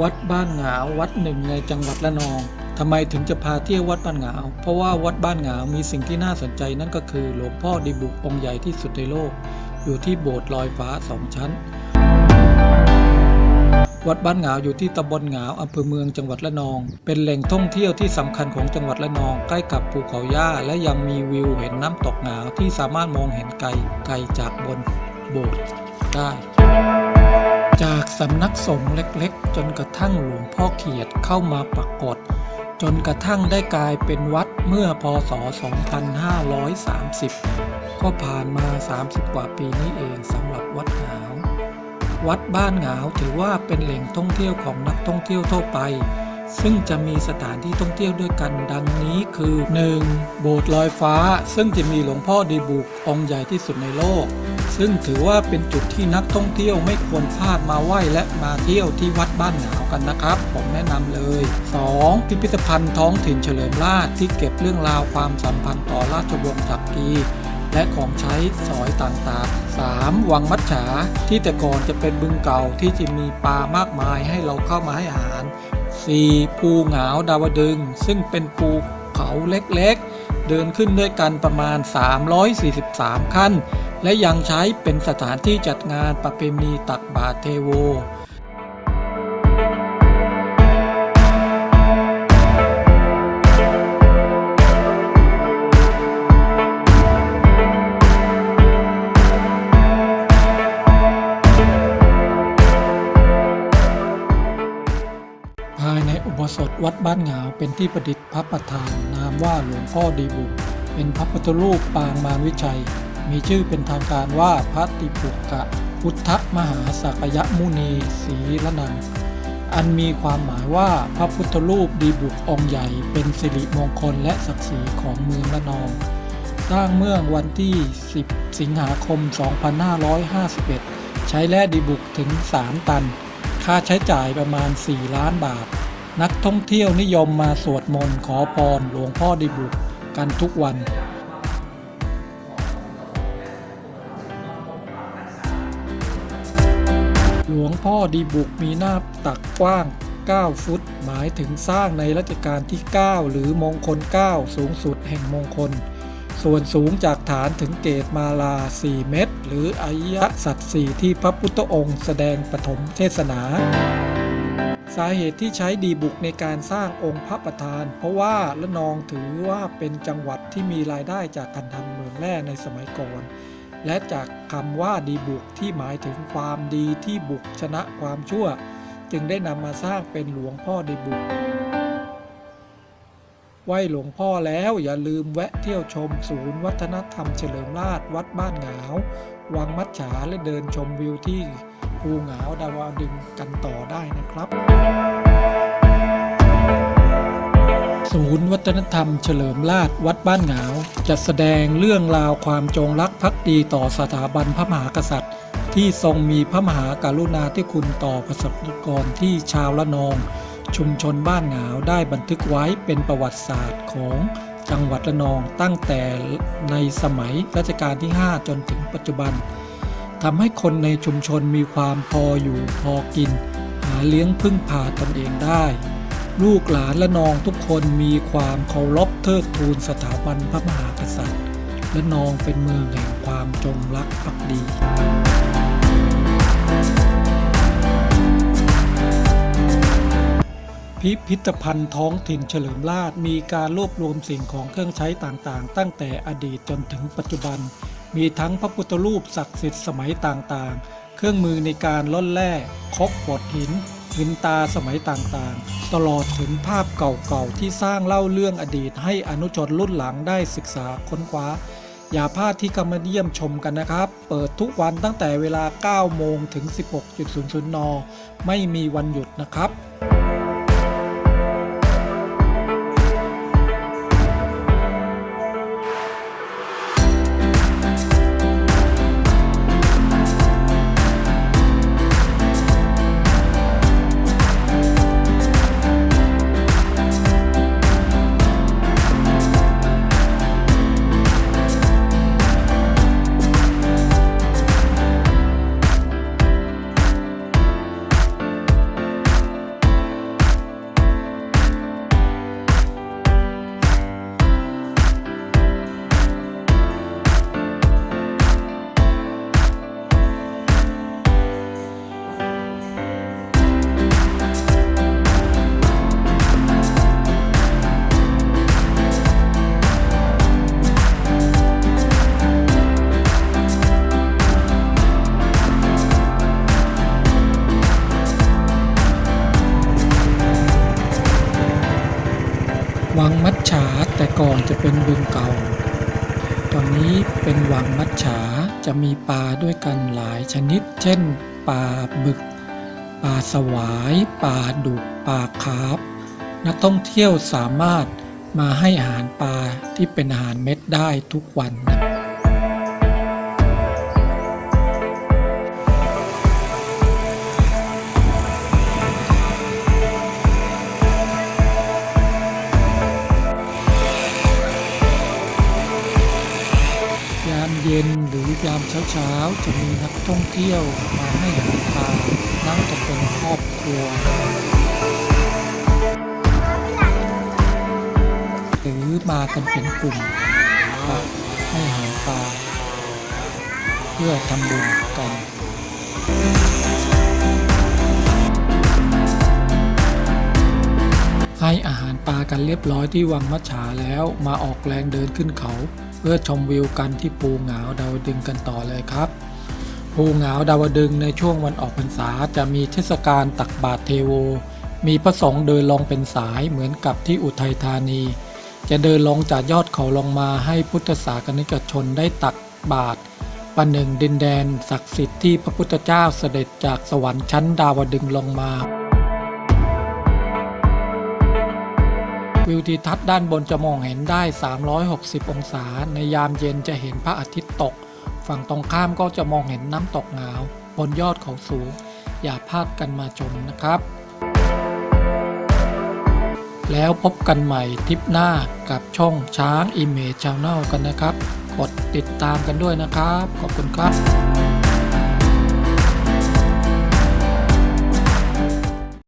วัดบ้านหงาววัดหนึ่งในจังหวัดระนองทำไมถึงจะพาเที่ยววัดบ้านหงาว เพราะว่าวัดบ้านหงาวมีสิ่งที่น่าสนใจนั่นก็คือ หลวงพ่อดีบุกองค์ใหญ่ที่สุดในโลก อยู่ที่โบสถ์ลอยฟ้าสองชั้น วัดบ้านหงาวอยู่ที่ตำบลหงาวอำเภอเมืองจังหวัดระนอง เป็นแหล่งท่องเที่ยวที่สำคัญของจังหวัดระนอง ใกล้กับภูเขาย่าและยังมีวิวเห็นน้ำตกหงาวที่สามารถมองเห็นไกลไกลจากบนโบสถ์ได้ จากสำนักสงฆ์เล็กๆ จนกระทั่งหลวงพ่อเขียดเข้ามาปรากฏ จนกระทั่งได้กลายเป็นวัดเมื่อพศ 2530 ก็ผ่านมา 30 กว่าปีนี้เองสำหรับวัดหงาว วัดบ้านหงาวถือว่าเป็นแหล่งท่องเที่ยวของนักท่องเที่ยวทั่วไป ซึ่งจะมีสถานที่ท่องเที่ยวด้วยกันดังนี้คือ 1. โบสถ์ลอยฟ้า ซึ่งจะมีหลวงพ่อดีบุกองค์ใหญ่ที่สุดในโลก ซึ่งถือว่าเป็นจุดที่นักท่องเที่ยวไม่ควรพลาดมาไหว้และมาเที่ยวที่วัดบ้านหนาวกันนะครับ ผมแนะนำเลย 2. พิพิธภัณฑ์ท้องถิ่นเฉลิมราชที่เก็บเรื่องราวความสัมพันธ์ต่อราชวงศ์จักรีและของใช้สอยต่างๆ 3. วังมัจฉาที่แต่ก่อนจะเป็นบึงเก่าที่จะมีปลามากมายให้เราเข้ามาให้อาหาร 4. ภูหงาวดาวดึง ซึ่งเป็นภูเขาเล็กๆ เดินขึ้นด้วยกันประมาณ 343 ขั้น และยังใช้เป็นสถานที่จัดงานประเพณีตักบาตรเทโวายในอุโบสถวัดบ้านหงาเป็นที่ประดิษฐ์พระประธานนามว่าหลวงพ่อดีบุกเป็นพระพุทธรูปปางมารวิชัย มีชื่อเป็นทางการว่าพระติปุกะ พุทธมหาสักยมุนีศรีละนัง อันมีความหมายว่าพระพุทธรูปดีบุกองค์ใหญ่เป็นสิริมงคลและศักดิ์ศรีของเมืองละนอง สร้างเมื่อวันที่ 10 สิงหาคม 2551 ใช้แร่ดีบุกถึง 3 ตัน ค่าใช้จ่ายประมาณ 4 ล้านบาท นักท่องเที่ยวนิยมมาสวดมนต์ขอพรหลวงพ่อดีบุกกันทุกวันหลวงพ่อดีบุกมีหน้าตักกว้าง 9 ฟุต หมายถึงสร้างในรัชกาลที่ 9 หรือมงคล 9 สูงสุดแห่งมงคล ส่วนสูงจากฐานถึงเกตมาลา 4 เมตร หรืออริยสัจสี่ที่พระพุทธองค์แสดงปฐมเทศนา สาเหตุที่ใช้ดีบุกในการสร้างองค์พระประธาน เพราะว่าละนองถือว่าเป็นจังหวัดที่มีรายได้จากการทำเมืองแร่ในสมัยก่อนและจากคำว่าดีบุกที่หมายถึงความดีที่บุกชนะความชั่ว จึงได้นำมาสร้างเป็นหลวงพ่อดีบุก ไหว้หลวงพ่อแล้วอย่าลืมแวะเที่ยวชมศูนย์วัฒนธรรมเฉลิมราชวัดบ้านหงาว วังมัจฉาและเดินชมวิวที่ภูหงาวดาวดึงกันต่อได้นะครับ ศูนย์วัฒนธรรมเฉลิมราชวัดบ้านหงาวจะแสดงเรื่องราวความจงรักภักดีต่อสถาบันพระมหากษัตริย์ ที่ทรงมีพระมหากรุณาธิคุณต่อประสบกรที่ชาวละนอง ชุมชนบ้านหงาวได้บันทึกไว้เป็นประวัติศาสตร์ของจังหวัดระนองตั้งแต่ในสมัยรัชกาลที่ 5 จนถึงปัจจุบันทำให้คนในชุมชนมีความพออยู่พอกิน หาเลี้ยงพึ่งพาตนเองได้ ลูกหลานละนองทุกคนมีความเคารพเทิดทูนสถาบันพระมหากษัตริย์ และนองเป็นเมืองแห่งความจงรักภักดี พิพิธภัณฑ์ท้องถิ่นเฉลิมราชมีการรวบรวมสิ่งของเครื่องใช้ต่างๆ ตั้งแต่อดีตจนถึงปัจจุบัน มีทั้งพระพุทธรูปศักดิ์สิทธิ์สมัยต่างๆ เครื่องมือในการล่อนแร่คกบดหินหินตาสมัยต่างๆ ตลอดถึงภาพเก่าๆ ที่สร้างเล่าเรื่องอดีตให้อนุชนรุ่นหลังได้ศึกษาค้นคว้า อย่าพลาดที่กำมาเยี่ยมชมกันนะครับ เปิดทุกวันตั้งแต่เวลา 9 โมงถึง 16.00 น ไม่มีวันหยุดนะครับ แต่ก่อนจะเป็นบึงเก่า ตอนนี้เป็นวังมัจฉาจะมีปลาด้วยกันหลายชนิด เช่นปลาบึก ปลาสวาย ปลาดุก ปลาคาร์ฟนักท่องเที่ยวสามารถมาให้อาหารปลาที่เป็นอาหารเม็ดได้ทุกวันนะ ยามเช้าๆ จะมีนักท่องเที่ยวมาให้อาหารปลานั่งกันเป็นครอบครัวหรือมากันเป็นกลุ่มให้อาหารปลาเพื่อทำบุญกันให้อาหารปลากันเรียบร้อยที่วังมัจฉาแล้วมาออกแรงเดินขึ้นเขา เพื่อชมวิวกันที่ภูเหงาดาวดึงกันต่อเลยครับ ภูเหงาดาวดึงในช่วงวันออกพรรษาจะมีเทศกาลตักบาตรเทโว มีพระสงฆ์เดินลงเป็นสายเหมือนกับที่อุทัยธานี จะเดินลงจากยอดเขาลงมาให้พุทธศาสนิกชนได้ตักบาตรประหนึ่งดินแดนศักดิ์สิทธิ์ที่พระพุทธเจ้าเสด็จจากสวรรค์ชั้นดาวดึงลงมา วิวทิวทัศน์ด้านบนจะมองเห็นได้ 360 องศา ในยามเย็นจะเห็นพระอาทิตย์ตก ฝั่งตรงข้ามก็จะมองเห็นน้ำตกหนาว บนยอดเขาสูง อย่าพลาดกันมาชมนะครับ แล้วพบกันใหม่ทริปหน้ากับช่องช้าง Image Channel กันนะครับ กดติดตามกันด้วยนะครับ ขอบคุณครับ